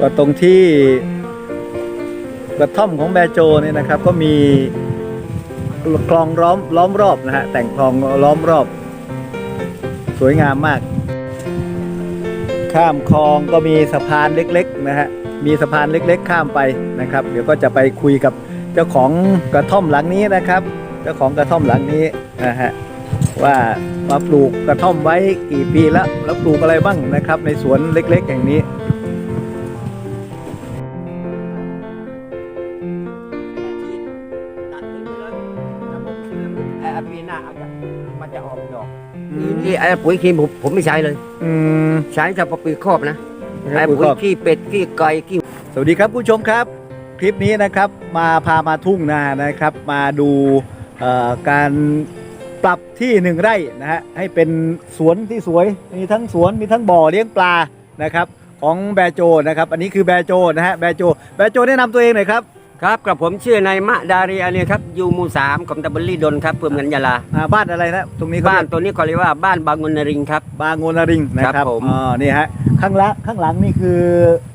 ก็ตรงที่กระท่อมของแบโจเนี่ยนะครับ ก็มีคลองล้อมล้อมรอบนะฮะแต่งคลองล้อมรอบ สวยงามมาก ข้ามคลองก็มีสะพานเล็กๆนะฮะมีสะพานเล็ก ๆ ข้ามไปนะครับ เดี๋ยวก็จะไปคุยกับเจ้าของกระท่อมหลังนี้นะครับ เจ้าของกระท่อมหลังนี้นะฮะว่ามาปลูกกระท่อมไว้กี่ปีแล้วแล้วปลูกอะไรบ้างนะครับ ในสวนเล็ก ๆ อย่างนี้ ปุ๋ยเคมีผมผมไม่ใช้เลย อืม ใช้เฉพาะปุ๋ยครอบนะใช้ไอ้ปุ๋ยปุ๋คยรอบขี้เป็ดขี้ไก่ขี้สวัสดีครับผู้ชมครับ คลิปนี้นะครับมาพามาทุ่งนานะครับ มาดูเอ่อการปรับที่หนึ่งไร่นะฮะให้เป็นสวนที่สวยมีทั้งสวนมีทั้งบ่อเลี้ยงปลานะครับ ของแบโจนะครับ อันนี้คือแบโจนะฮะแบโจแบโจแนะนำตัวเองหน่อยครับ ครับกับผมชื่อนายมะดารีอาเนี่ยครับอยู่หมู่สามของตำบลลี่ดนครับเพื่อเงินยาลาอ่าบ้านอะไรนะตรงนี้เขบ้านเรียกตัวนี้เขาเรียกว่าบ้านบางงนนริงครับ บางโงนาริงนะคครัรับบผมอ๋อนี่ฮะข้างหลังข้างหลังนี่คือ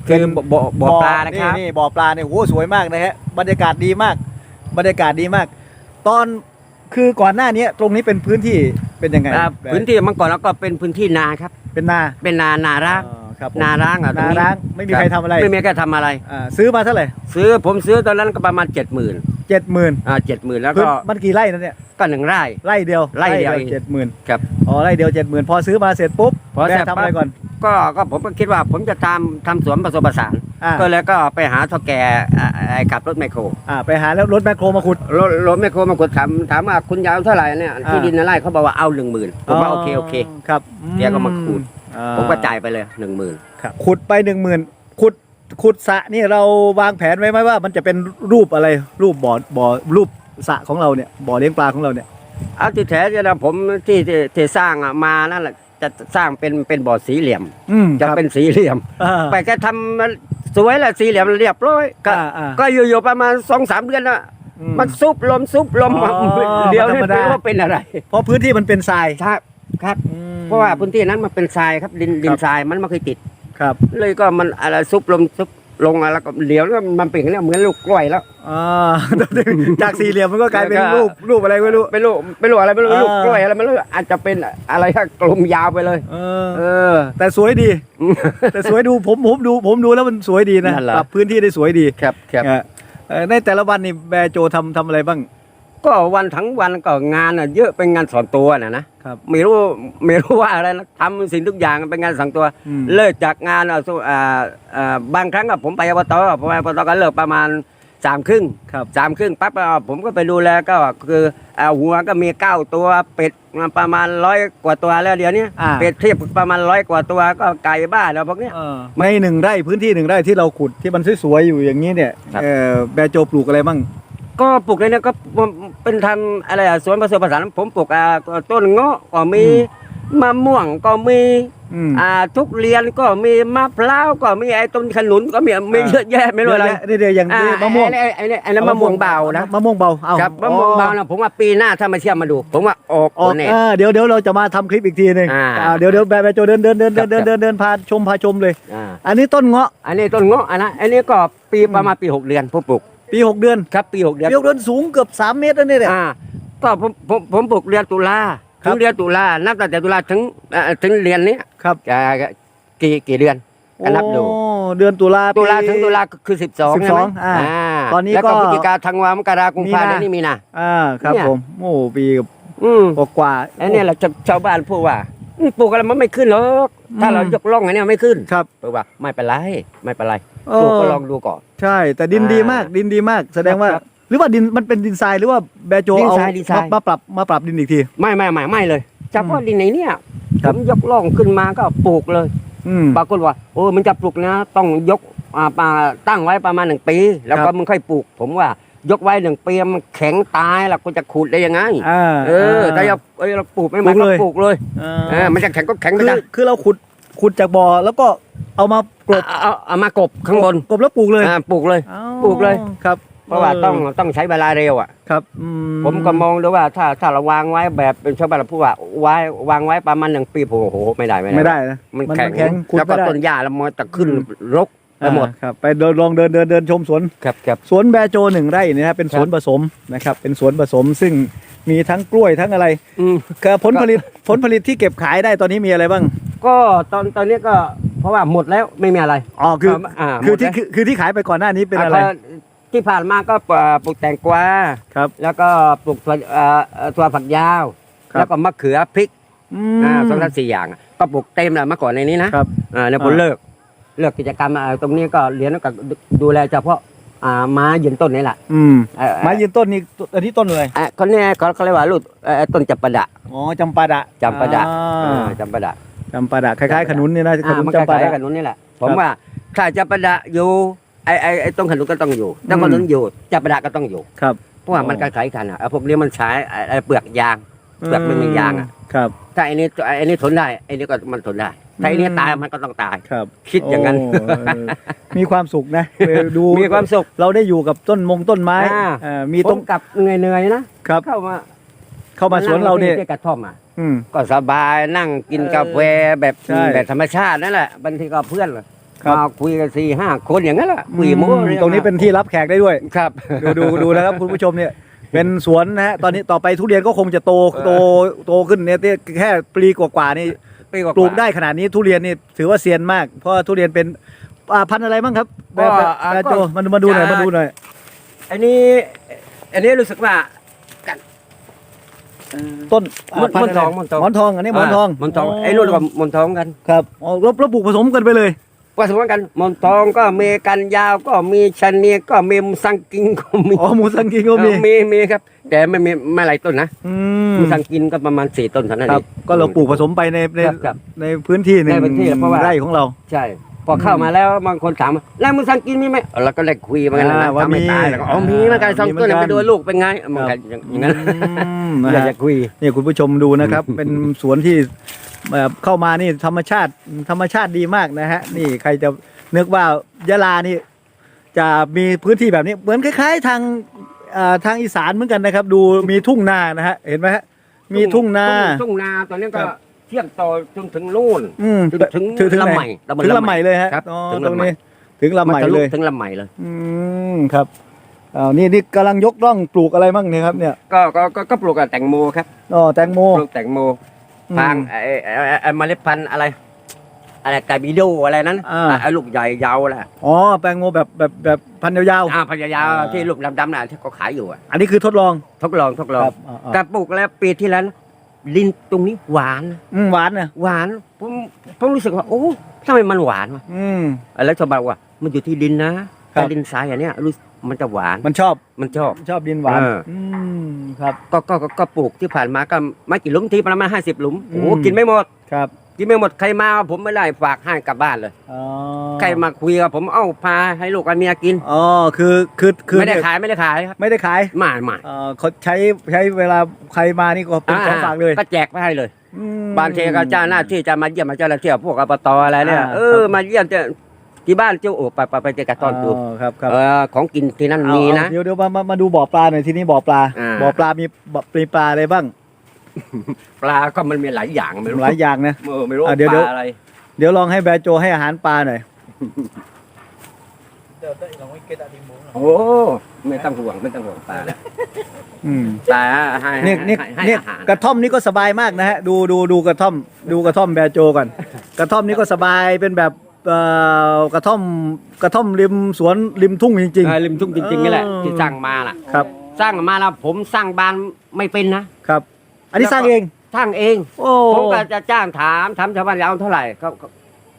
คือบ่บ่บ่อปลานะครับนี่บ่อปลาเนี่ยโอ้โหสวยมากนะฮะบรรยากาศดีมาก บรรยากาศดีมาก ตอนคือก่อนหน้านี้ตรงนี้เป็นพื้นที่เป็นยังไงอ่าพื้นที่เมื่อก่อนแล้วก็เป็นพื้นที่นาครับเป็นนาเป็นนานาร้างอ๋อ ครับผม นาร้างอะตนานี้ร้างไม่มีใครทำอะไรไม่มีใครทำอะไร อ่าซื้อมาเท่าไหร่ซื้อผมซื้อตอนนั้นก็ประมาณเจ็ดหมื่นเจ็ดหมื่นอ่าเจ็ดหมื่นแล้วก็มันกี่ไร่นะเนี่ยก็หนึ่งไร่ ไร่เดียวไร่เดียวเจ็ดหมื่นครับอ๋อไร่เดียวเจ็ดหมื่นพอซื้อมาเสร็จปุ๊บพอเสร็แม่จทำอะไรปั๊บก่อนก็ก็ผมก็คิดว่าผมจะทำทำสวนผสมผสาน อ่าก็เลยก็ไปหาเท่าแก่อ่าไอ้ขับรถไมคโครอ่าไปหาแล้วรถแมคโครมาขุด รถรถไมคโครมากดถามถามว่าคุณยาวเท่าไหร่เนี่ยที่ดินอะไรเขาบอกว่าเอาหนึ่งหมื่นผมว่าโอเคโอเค ครับแกก็มาขุด อ่ผมก็จ่ายไปเลยหนึ่งหมื่นครับขุดไปหนึ่งหมื่นขุดขุดสระนี่เราวางแผนไว้ไหมว่า มันจะเป็นรูปอะไรรูปบ่อบ่อรูปสระของเราเนี่ยบ่อเลี้ยงปลาของเราเนี่ยเอาที่แท้จะนะผมที่ที่ที่สร้างอะมานั่นแหละจะสร้างเป็นเป็นบ่อสีเหลี่ยม อืมจะครับเป็นสีเหลี่ยมอ่าไปแค่ทำมันสวยแหละสีเหลี่ยมเรียบร้อยก็อ่าอ่าก็อยู่ๆประมาณสองสามเดือนน่ะอืมันซุบลมซุบลมอ๋อเดี๋ยวมันธรนี่รมดาไม่รู้ว่าเป็นอะไร เพราะพื้นที่มันเป็นทรายครับ ครับ อืม เพราะว่าพื้นที่นั้นมันเป็นทรายครับดินดิคนรับทรายมันไม่เคยติด ครับเลยก็มันอะไรซุบลมซุบลงมาแล้วก็เหลียวแล้วมันเป็นอย่างนี้เหมือนลูกกล้วยแล้ว อ่า จากสี่เหลี่ยมมันก็กลายเป็นแล้วก็ รูปรูปอะไรไม่รู้ เป็นลูกเป็นลูกอะไรไม่รู้อ่า ลูกกล้วยอะไรไม่รู้อาจจะเป็นอะไรครับกลมยาวไปเลย เออ เออ แต่สวยดี แต่สวยดูผมผมดู ผมดูแล้วมันสวยดีนะนั่นเหรอ ปรับพื้นที่ได้สวยดีครับครับ เออเออในแต่ละวันนี่แบร์โจทำทำอะไรบ้าง ก็วันทั้งวันก็งานอะเยอะเป็นงานสอนตัวนะนะครับ ไม่รู้ไม่รู้ว่าอะไรนะทำสิ่งทุกอย่างเป็นงานสอนตัว อืม เลิกจากงานอะสู้อ่าอ่าบางครั้งก็ผมไปอบตผมไปอบตก็เลิกประมาณสามครึ่งครับ สามครึ่งปั๊บอะผมก็ไปดูแลก็คืออ่าหัวก็มีเก้าตัวเป็ดประมาณร้อยกว่าตัวแล้วเดี๋ยวนี้อ่า เป็ดเทียบประมาณร้อยกว่าตัวก็ไก่บ้านแล้วพวกเนี้ย เออในหนึ่งไร่พื้นที่หนึ่งไร่ที่เราขุดที่มันสวยๆอยู่อย่างนี้เนี่ยครับ เออแบร์โจปลูกอะไรบ้าง ก็ปลูกเลยเนี่ยก็เป็นทำอะไรอะสวนผสมผสานผมปลูกอ่าต้นเงาะก็มีอืมมะม่วงก็มีอืมอ่าทุกเรียนก็มีมะพร้าวก็มีไอ้ต้นขนุนก็มีมีอ่าเยอะแยะไม่รู้อะไรเดี๋ยวๆเดี๋ยวๆอย่างอ่านี้มะม่วงไอ้ไอ้ไอ้ไอ้นั่นมะม่วงเบานะมะม่วงเบาเอาครับมะม่วงเบานะผมว่าปีหน้าถ้ามาเชื่อมมาดู ผมว่าออกออกแน่เออเดี๋ยวเดี๋ยวเราจะมาทำคลิปอีกทีหนึ่งอ่าอ่าเดี๋ยวเดี๋ยวแบร์แบร์โจเดินเดินเดินครัเดิบนเดินเดินเดินพาชมพาชมเลยอ่าอันนี้ต้นเงาะ อันนี้ต้นเงาะอันนั้นอันนี้ก็ปีประมาณปีหกเดือนผมปลูก ปีหกเดือนครับปีหกเดือนปีหกเดือนสูงเกือบสามเมตรแล้วเนี่ยอ่าก็ผมผมผมปลูกเดือนตุลาครัถึบงเดือนตุลานับตั้งแต่ตุลาถึงเอ่อถึงเดือนนี้ครับจะกี่กี่เดือนก็นับดูโอ้เดือนตุลาตุลาปีถึงตุลาคือสิบสอง12อ่าตอนนี้แล้วก็ก็พฤศจิกาธันวามกรากุมภามีนาเดือนนี้มีนาอ่าครับเนี่ยผมโอ้ปีกับอืมกว่าๆไอ้เนี่ยแหละชาวชาวบ้านพูดว่าอืม ปลูกอะไรมันไม่ขึ้นหรอกถ้าอืมเรายกล่องอันเนี้ยไม่ขึ้นครับปลูกว่าไม่เป็นไรไม่เป็นไรเอปลูกอก็ลองดูก่อน ใช่ แต่ดินอ่าดีมากดินดีมาก แสดงว่า ครับหรือว่าดินมันเป็นดินทรายหรือว่าแบร์โจดินเอาทรายดินทรายมามาปรับมาปรับดินอีกที ไม่ไม่ไม่ไม่เลยเฉพาะดินไหนเนี่ยคผรับ มยกล่องขึ้นมาก็ปลูกเลย อืม ปรากฏว่าโอ้มันจะปลูกนะ ต้องยกอ่าปาตั้งไว้ประมาณหนึ่งปี แล้วคก็รับมึงค่อยปลูก ผมว่า ยกไว้หนึ่งปีมันแข็งตายแล้วกูจะขุดได้ยังไงอ่าเออแต่เราเอ้ยเราปลูกไม่มาปลูกก็เลย ปลูกเลยอ่าเออมันจะแข็งก็แข็งไปคือจ้ะคือเราขุดขุดจากบ่อแล้วก็เอามากลบเอาเอาเอามากบข้างบนกลบแล้วปลูกเลยอ่าปลูกเลย อ้าวปลูกเลย ครับเพราะว่าต้องต้องใช้เวลาเร็วอะ ครับอืผมก็มองดูว่าถ้าถ้าเราวางไว้แบบเป็นชาวบ้านเราพูดว่าไว้วางไว้ประมาณหนึ่งปีผมโอ้โหไม่ได้ไม่ได้ ไม่ได้นะมันมันแข็งแข็งขุดแล้วก็ไม่ได้ ต้นหญ้าแล้วมันจะขึ้นรกไป หมดอ่าครับไปเดินลองเดินเดินเดินชมสวนครับครับสวนแบโจหนึ่งไร่เนี่ยนะเป็นสวนผสมนะครับ เป็นสวนผสมซึ่งมีทั้งกล้วยทั้งอะไรอืมคือผลผลิตผลผลิตที่เก็บขายได้ตอนนี้มีอะไรบ้าง ก็ตอนตอนนี้ก็เพราะว่าหมดแล้วไม่มีอะไรอ๋อคืออ่าคือที่หมดแล้วคือคือที่ขายไปก่อนหน้านี้เป็นอะไรก็ที่ผ่านมาก็ปลูกแตงกวาครับ แล้วก็ปลูกถั่วเอ่อเอ่อถั่วฝักยาวครับแล้วก็มะเขือพริกอือ่ามสองสามสี่อย่างอะก็ปลูกเต็มเลยเมื่อก่อนในนี้นะครับอ่าแล้วผมอ่าเลิก เลิกกิจกรรมอ่าตรงนี้ก็เรียนกับดูแลเฉพาะอ่าม้ายืนต้นนี่แหละอืมเอ่อไม้ยืนต้นนี่อันนี้ต้นอะไรเอ่อคนนี้เขาเขาเรียกว่าลูกเอ่อต้นจับประดะอ๋อจำปาดะจำปาดะอ่อ่าจำประดะจำปาดะคล้ายๆขนุนนี่นะขอ่านุนมันจำปาคล้ายดะๆกับนู้นนี่แหละผมครับว่าถ้าจับประดะอยู่ไอ้ไอ้ไอ้ต้นขนุนก็ต้องอยู่ต้นขนุนอยู่จับประดะก็ต้องอยู่ครับ เพราะว่ามันคล้ายๆกันอะไอ้พวกนี้มันใช้ไอ้ไอ้เปลือกยางเปลือกมันมียางอะ ครับ ถ้าไอ้นี้ไอ้นี้ทนได้ไอ้นี้ก็มันทนได้ ถ้าไอ้นี้อืมตายมันก็ต้องตาย ครับคิดอย่างนั้นโเออมีความสุขนะเออดูมีความสุข เราได้อยู่กับต้นมงต้นไม้อ่า เอ่อมีมีตตรรงงกับเหนื่อยๆนะครับ เข้ามาเข้ามาสวนเราเนี่ยที่กระท่อมอะอืม ก็สบายนั่งกินเออกาแฟแบบใช่แบบธรรมชาตินั่นแหละบางทีก็เพื่อนครับ มาคุยกันสี่ห้าคนอย่างนั้นแหละคุยโม้อืมตรงนี้เป็นที่รับแขกได้ด้วย ครับ ดูดูดูนะครับคุณผู้ชมเนี่ย เป็นสวนนะฮะตอนนี้ต่อไปทุเรียนก็คงจะโตโตโตขึ้นเนี่ยแค่ปลีกว่าๆนี่ ปีว่าปลูกได้ขนาดนี้ทุเรียนนี่ถือว่าเซียนมาก เพราะว่าทุเรียนเป็นอ่าพันธุ์อะไรบ้างครับแบก็บแบบอ่าแบบโจก็มาดูมาดูหน่อยจะ มาดูหน่อยอันนี้ อันนี้รู้สึกว่าต้นอ่าหมอนพันธุ์ะไรทองหมอนทอง หมอนทองอันนี้หมอนทองมอนทองไอ้นู่นก็มอนทองกัน ครับอ๋อแล้วแล้วปลูกผสมกันไปเลย ผสมกันมอนทองก็มีกันยาวก็มีชันเนียก็มีมุสังกิงก็มีอ๋อหมูสังกีก็มีเออมีมีครับ แต่ไม่มีไม่หลายต้นนะอืมมุสังกินก็ประมาณสี่ต้นเท่านั้นคเอรับ ง ก็เราปลูกผสมไปในในครับครับในพื้นที่หนึ่งในพื้นที่เพราะว่า ไร่ของเรา ใช่ พอเข้ามาแล้วบางคนถามว่าแล้วมุสังกินมีไหมเราก็เลยคุยเหมือนกันนะอ่าว่าถ้าไม่มีตายแล้วก็อ๋อมีเหมือนกันสองมีเหมืต้อนนกัน ไปดูลูกเป็นไงมันก็อย่างนั้นอืมอนะยากฮะจะคุย เนี่ยคุณผู้ชมดูนะครับ เป็นสวนที่แบบ เข้ามานี่ธรรมชาติธรรมชาติดีมากนะฮะนี่ใครจะนึกว่ายะลานี่จะมีพื้นที่แบบนี้เหมือนคล้าย ๆ ทางเอ่อทางอีสานเหมือนกันนะครับ ดูมีทุ่งนานะฮะเห็นไหมฮะมีทุ่งนาทุ่งนาตอนนี้ก็ครับเทียบต่อจนถึงนู่นอืมถึงถึงถึงถึงลำไหใหนม่ตำบลถึงลำลำใหใหม่ม่เลยฮะครับอ๋อถึงตรลำงใหม่นี้ถึงลำใหม่นทะเลยถึงลำใหม่เลย อืมครับอ้าวนี่นี่กำลังยกร่องปลูกอะไรบ้างเนี่ยครับเนี่ยก็ก็ก็ก็ปลูกกับแตงโมครับอ๋อแตงโมปลูกแตงโม อืมทางไอ้ไอ้ไอ้ไอ้เมล็ดพันธุ์อะไร อะไรไกบิโดอะไรนั้นอ่า ไอ้ลูกใหญ่ยาวแหละอ๋อแตงโมแบบแบบแบบพันธุ์ยาว อ่าพยายาวอ่า ที่ลูกดำๆน่ะที่เขาขายอยู่อะๆอันนี้คือทดลองทดลองทดลองครับอ่าๆแต่ปลูกแล้วปีที่แล้วนะลิ้นตรงนี้หวานอืมหวานนะหวานผมผมรู้สึกว่าโอ้ทำไมมันหวานวะ อืม แล้วชาวบ้านบอกว่ามันอยู่ที่ดินนะครับถ้าดินทรายอย่างเนี้ยรู้สึก มันจะหวานมันชอบมันชอบ ชอบดินหวานเอออื มครับ ก็ก็ก็ก็ปลูกที่ผ่านมาก็ไม่กี่หลุมทีประมาณห้าสิบหลุมโอ้โหอืม กินไม่หมด ครับกินไม่หมดใครมาผมไม่ได้ฝากให้กลับบ้านเลย อ๋อใครมาคุยกับผมเอ้าพาให้ลูกกับเมียกิน อ๋อคือคือคือไม่ได้เนี่ยขายไม่ได้ขายครับไม่ได้ขายไมาไม่เอ่อเขาใช้ใช้เวลาใครมานี่ก็เป็นของฝากเลยก็แจกไปให้เลย อืม บางทีก็เจ้าหน้าที่จะมาเยี่ยมมาเจ้าหน้าที่พวกอบตอะไรเนี่ยอ่าเออมาเยี่ยมเจ้า ที่บ้านเจ้าโอ้ไปไปไปเจอกระต้อนดูครับครับเออของกินที่นั่นเอามีเอานะเดี๋ยวเดี๋ยวมามามาดูบ่อปลาหน่อยที่นี่บ่อปลาอ่า บ่อปลามีบ่อมีปลาอะไรบ้างปลาก็มันมีหลายอย่างไม่รู้หลายอย่างนะ เออไม่รู้อะเดี๋ยวปเดี๋ยวลาอะไรเดี๋ยวลองให้แบร์โจให้อาหารปลาหน่อยโอ้ไม่ต้องห่วงไม่ต้องห่วงปลาแล้วอืมปลาให้นี่นี่ให้ให้นี่อาหารกระท่อมนี่ก็สบายมากนะฮะดูดูดูกระท่อม ดูกระท่อมแบร์โจก่อนกระท่อมนี่ก็สบายเป็นแบบ เอ่อกระท่อมกระท่อมริมสวนริมทุ่งจริง เออริมทุ่งจริงๆนี่แหละเออ ที่สร้างมาล่ะ ๆ ครับสร้างมาแล้วผมสร้างบ้านไม่เป็นนะครับ อันนี้สร้างเอง สร้างเอง โอ้ผมก็จะจ้างถามถามชาวบ้านจะเอาเท่าไหร่เขาเขา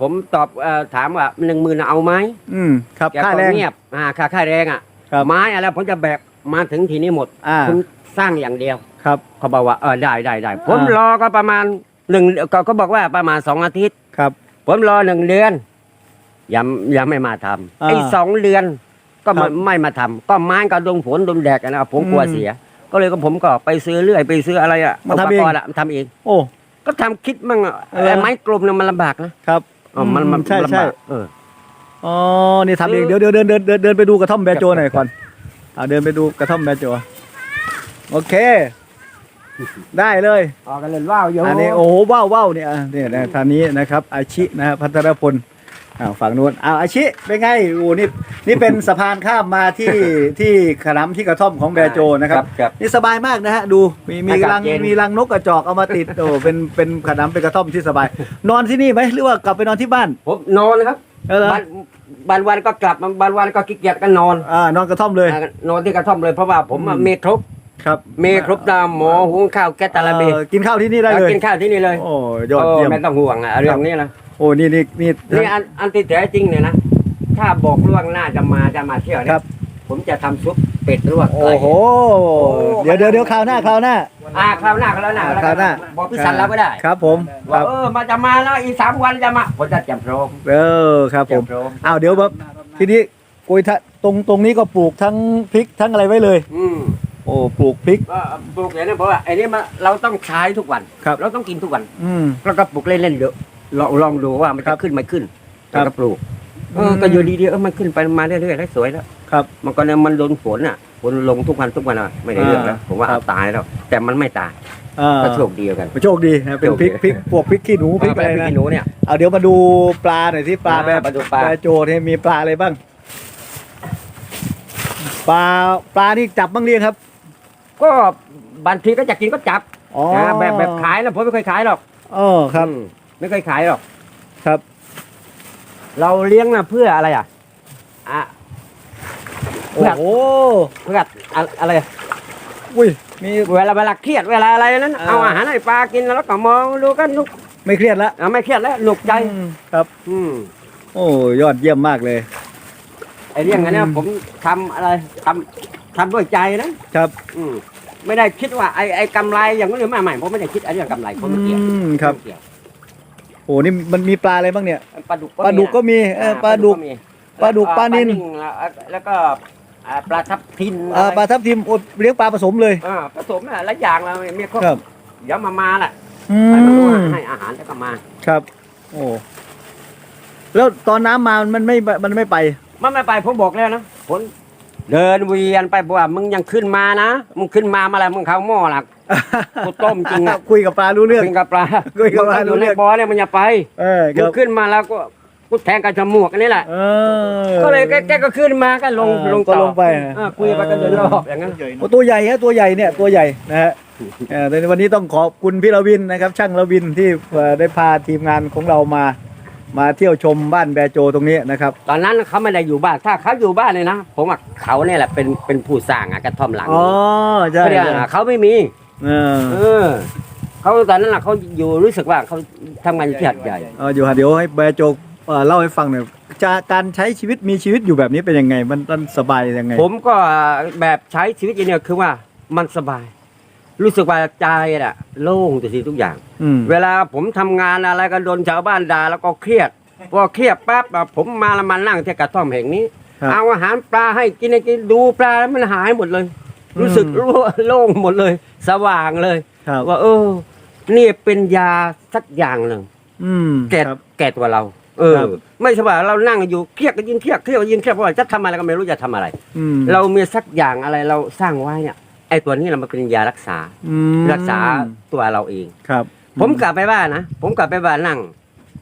ผมตอบเอ่อถามว่าหนึ่งหมื่นเอาไหมอืมครับแกค่าก็แรง เงียบอ่าค่าค่าแรงอะครับ ไม้อะไรผมจะแบกมาถึงทีนี้หมดอ่าคุณสร้างอย่างเดียว ครับ เขาบอกว่าเออได้ได้ได้ผมอ่ารอก็ประมาณหนึ่งก็ก็บอกว่าประมาณสองอาทิตย์ ครับผมรอหนึ่งเดือน ยังยังไม่มาทำอ่าไอ้สองเดือนก็ไมาครับไม่มาทำก็ไม้ก็โดนฝนโดนแดดอะนะผมกลัวอืมเสีย ก็เลยก็ผมก็ไปซื้อเรื่อยไปซื้ออะไรอะมาทำเองปกรณ์ะทำเอง โอ้ก็ทำคิดมั่งอะเออไอ้ไม้กลมเนี่ยมันลำบากนะครับอ๋อมันมันใช่ลำใช่บากเอออ๋อนี่ทำเองเออเดี๋ยวเดี๋ยวเดินเดินเดินเดินไปดูกระท่อมแบร์โจหน่อยก่อนเอาเดินไปดูกระท่อมแบร์โจโอเค ได้เลยออกกันเลยว่าวโยอันนี้โอ้โหว้าวว้าวเนี่ยอะเนี่ยนะท่านนี้นะครับ อาชินะฮะพัทรพล อ้าวฝั่งนู้นอ้าวอาชิเป็นไงโอ้นี่นี่เป็นสะพานข้ามมาที่ ที่ขนำที่กระท่อมของแบร์โจนะครับครับนี่สบายมากนะฮะดูมีมีอากาศรังเย็น มีรังนกกระจอกเอามาติดโอ้เป็นเป็นขนำเป็นกระท่อมที่สบาย นอนที่นี่ไหมหรือว่ากลับไปนอนที่บ้าน ผมนอนครับเออเหรอ บางบางวันก็กลับบางวันก็ขี้เกียจก็นอนอ่านอนกระท่อมเลย อ่านอนที่กระท่อมเลยเพราะว่าผมอะอืมมีครบครับมีครบตามหมอหุงข้าวแก๊สตาลาเบเออกินข้าวที่นี่ได้เลยกินข้าวที่นี่เลยโอ้ยอดโอ้เยี่ยม ไม่ต้องห่วงอะเรื่องนี้นะ โอ้นี่นี่นี่นี่อันอันที่แท้จริงเนี่ยนะถ้าบอกล่วงหน้าจะมาจะมาเที่ยวคเนี่รัยบผมจะทำซุปเป็ดลวกไก่ โอ้โหเดี๋ยวเดี๋ยวเดี๋ยวคราวหน้าคราวหน้า อ่าคราวหน้าคราวหน้าคราวหน้า บอกพี่สันเราก็ได้ครับผมคว่ารับเออมาจะมาแล้วอีกสามวันจะมาผมจะจำพร้อมเออครับผมจำพร้อมอ้าวเดี๋ยวแบบทีนี้กุยทะตรงตรงนี้ก็ปลูกทั้งพริกทั้งอะไรไว้เลย อืมโอ้ปลูกพริก ก็ปลูกอย่างนี้เพราะว่าไอ้นี่มันเราต้องใช้ทุกวันครับ เราต้องกินทุกวันอืมแล้วก็ปลูกเล่นๆเดี๋ยว ลองลองดูว่ามันครัจะบขึ้นไม่ขึ้นครับแล้วก็ปลูกเอออืมก็อยู่ดีๆเออมันขึ้นไปมาเรื่อยๆแล้วสวยแล้วครับ มันก็เนี่ยมันโดนฝนอะฝนลงทุกวันทุกวันอะไม่ได้เรื่องแล้วอ่าผมว่าครัเอาบตายแล้วแต่มันไม่ตายอ่าก็โชคดีกัน โชคดีนะเป็นพริกพริกพวกพริกขี้หนูพริกอะไรพี่นะกินหนูเนี่ย เอาเดี๋ยวมาดูปลาหน่อยที่ปลาอ่าแบบมาดูปลา โจเนี่ยมีปลาอะไรบ้าง ปลาปลานี่จับบ้างเรียงครับก็บางทีก็จะกินก็จับอ๋อนะแบบแบบขายนะผมไม่เคยขายหรอกอ๋อครับ อืม ไม่เคยขายหรอก ครับ เราเลี้ยงนะเพื่ออะไรอะอะโอ้โหเพื่ออะอะไรอะอุ้ยมีเวลาเวลาเครียดเวลาอะไรนั้นอ่าเอาอาหารให้ปลากินแล้วก็มองดูกันนุกไม่เครียดละเอาไม่เครียดแล้วหนุกใจอืมครับ อืมโอ้ยอดเยี่ยมมากเลย ไอ้เรื่องอันเนี้ยอืม ผมทำอะไรทำทำด้วยใจนะครับอืมไม่ได้คิดว่าไอ้ไอ้กำไรอย่างนี้นไม่ไม่ผมไม่ได้คิดไอ้เรื่องกำไรผมไม่เกี่ยวอืมครับ ไม่เกี่ยว โอ้นี่มันมีปลาอะไรบ้างเนี่ยปลาดุกปลาดุกก็มีเออปลาดุก มีปลาดุกปลานิล แล้วแล้วก็อ่าปลาทับทินอ่าปลาทับทิมโอ้เลี้ยงปลาผสมเลย อ่าผสมอะหลายอย่างเรามีครบครับ เดี๋ยวมามาแหละอืให้มันรู้มให้อาหารแล้วก็มา ครับ โอ้แล้วตอนน้ำมามันไม่มันไม่ไป มันไม่ไปผมบอกแล้วนะผล เดินเวียนไปบอกว่ามึงยังขึ้นมานะมึงขึ้นมาเมื่อไหรมึงเข้าหม้อหลักกูต้มจริงอะคุยกับปลารู้เรื่องกินกับปลาคุยกับปลามึงรู้อยู่เรื่ในองบ่อเนี่ยมันอย่าไปเออคมึรังบขึ้นมาแล้วก็กูแทงกับจมูกอันนี้แหละเออก็เลยแกแกก็ขึ้นมาก็ลงเออลงก็ต่อลงไปนะเออคุยไปก็เดินรอบอย่างนั้นโอ้ตัวใหญ่ฮะตัวใหญ่เนี่ยตัวใหญ่นะฮะเออในวันนี้ต้องขอบคุณพี่ระวินนะครับ ช่างระวินที่เอ่อได้พาทีมงานของเรามา มาเที่ยวชมบ้านแบโจตรงนี้นะครับตอนนั้นเขาไม่ได้อยู่บ้าน ถ้าเขาอยู่บ้านเลยนะ ผมว่าเขาเนี่ยแหละเป็นเป็นผู้สร้างอะกระท่อมหลังอ๋อใช่เขาเรียกอะไรเขาไม่มี เออเออเขาตอนนั้นน่ะเขาอยู่รู้สึกว่าเขาทำงานอยู่ที่หัดใหญ่ เอออยู่ฮะเดี๋ยวให้แบโจเอ่อเล่าให้ฟังหน่อยจะการใช้ชีวิตมีชีวิตอยู่แบบนี้เป็นยังไง มันมันสบายยังไงผมก็แบบใช้ชีวิตอย่างเนี้ยคือว่ามันสบาย รู้สึกว่าใจน่ะโล่งแต่สิ่งทุกอย่าง อืม เวลาผมทำงานอะไรก็โดนชาวบ้านด่าแล้วก็เครียดพอเครียดปั๊บอะผมมาละมันนั่งที่กระท่อมแห่งนี้ ครับเอาอาหารปลาให้กินให้กินดูปลาแล้วมันหายหมดเลยรู้สึกอืมรู้โล่งหมดเลย สว่างเลย ครับว่าเออนี่เป็นยาสักอย่างหนึ่ง อืมแก่ครับ แก่ตัวเรา เออ ครับ ไม่ใช่ว่าเรานั่งอยู่เครียดก็ยิ่งเครียดเครียดก็ยิ่งเครียดเพราะว่าจะทำอะไรก็ไม่รู้จะทำอะไร อืม เรามีสักอย่างอะไรเราสร้างไว้เนี่ย ไอ้ตัวนี้เรามันเป็นยารักษา อืมรักษาตัวเราเอง ครับผมกลับไปบ้านนะ ผมกลับไปบ้านนั่ง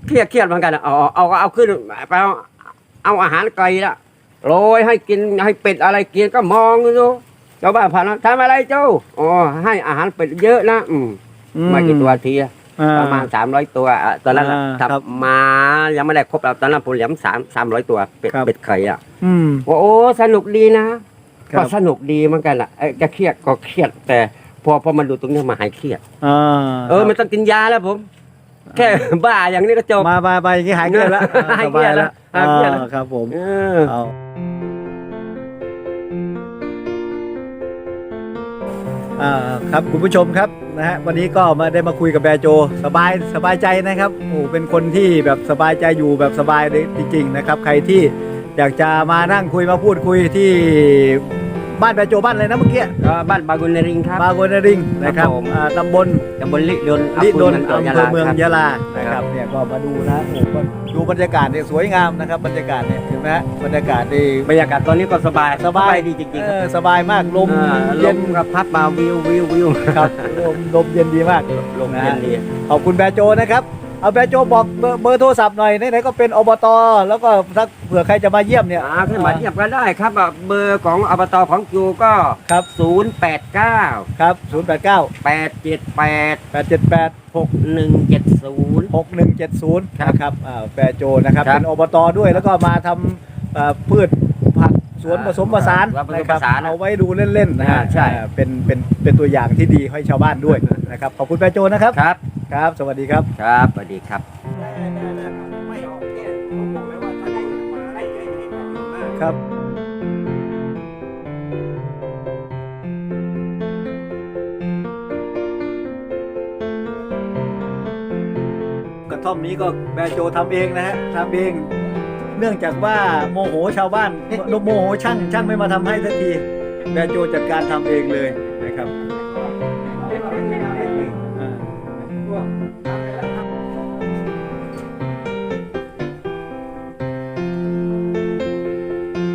เครียดเครียดเหมือนกันอะเอาเอาเอาเอาขึ้นไปเอาเอาอาหารไก่ละโรยให้กินให้เป็ดอะไรกินก็มองดูชาวบ้านผ่านมาทำอะไรเจ้าอ๋อให้อาหารเป็ดเยอะนะอืมอืไมากี่ตัวทีอะอ่ ประมาณสามร้อยตัวอะตอนนั้นอะอ่าถ้าครับมายังไม่ได้ครบเราตอนนั้นผมเลี้ยงสามสามร้อยตัวเป็ดครับ เป็ดไข่อะอืม ว่าโอ้สนุกดีนะ ครัก็บสนุกดีเหมือนกันอะไอ้จะเครียดก็เครียด แต่พอพอมาดูตรงนี้มาหายเครียด อ่าเออไม่ต้องกินยาแล้วผม แค่ บ้าอย่างนี้ก็จบ มาไปไปอย่างนี้หายเครียดแล้วหายสเครีบายยดแล้แล้ววหายเครียดแล้ว อ่าครับผมเออเอาอ่าครับคุณผู้ชมครับนะฮะวันนี้ก็มาได้มาคุยกับแบร์โจ สบายสบายใจนะครับโอ้เป็นคนที่แบบสบายใจอยู่แบบสบายเลยจริงๆนะครับ ใครที่อยากจะมานั่งคุยมาพูดคุยที่ บ้านแบร์โจบ้านอะไรนะเมื่อกี้ก็บ้านบากุนริงครับบางวนริงนะครับครับผมอ่าตำบลตำบลลิดนลิดนอำอำเภเภออเมืเมือองงยะยะลาลานะครับเนี่ยก็มาดูนะโอ้ก็ดูบรรยากาศเนี่ยสวยงามนะครับบรรยากาศเนี่ยเห็นไหมฮะบรรยากาศดีบรรยากาศตอนนี้ก็สบายสบายดีจริงๆเอครับอสบายมากลมอ่าลเย็นมกับพัดมาวิววิววิวครับลมลมเย็นดีมากลมเย็นดีขอบคุณแบร์โจนะครับ เอาแบร์โจบอกเบอร์เบอร์โทรศัพท์หน่อยไหนๆก็เป็นอบต แล้วก็ถ้าเผื่อใครจะมาเยี่ยมเนี่ยอ่าขึ้นมาเทียบกันได้ครับอะเบอร์ของอบตของจูก็ ครับ089 ครับ 089 878 878 6170 6170ครับนะครับอ่าแปรโจนะครับครับ เป็นอบตด้วยแล้วก็มาทำอ่าพืชผักสวนผสมผสานครับผสมนะคผรับสานนะเอาไว้ดูเล่นๆนะฮะอ่าใช่ อ่าเป็นเป็นเป็นตัวอย่างที่ดีให้ชาวบ้านด้วยนะครับขอบคุณแปรโจนะครับ ครับ ครับ สวัสดีครับ ครับสวัสดีครับ ครับกระท่อมนี้ก็แบรโจทำเองนะฮะทำเอง เนื่องจากว่าโมโหชาวบ้าน โมโหช่างช่างไม่มาทำให้สักที แบรโจจัดการทำเองเลย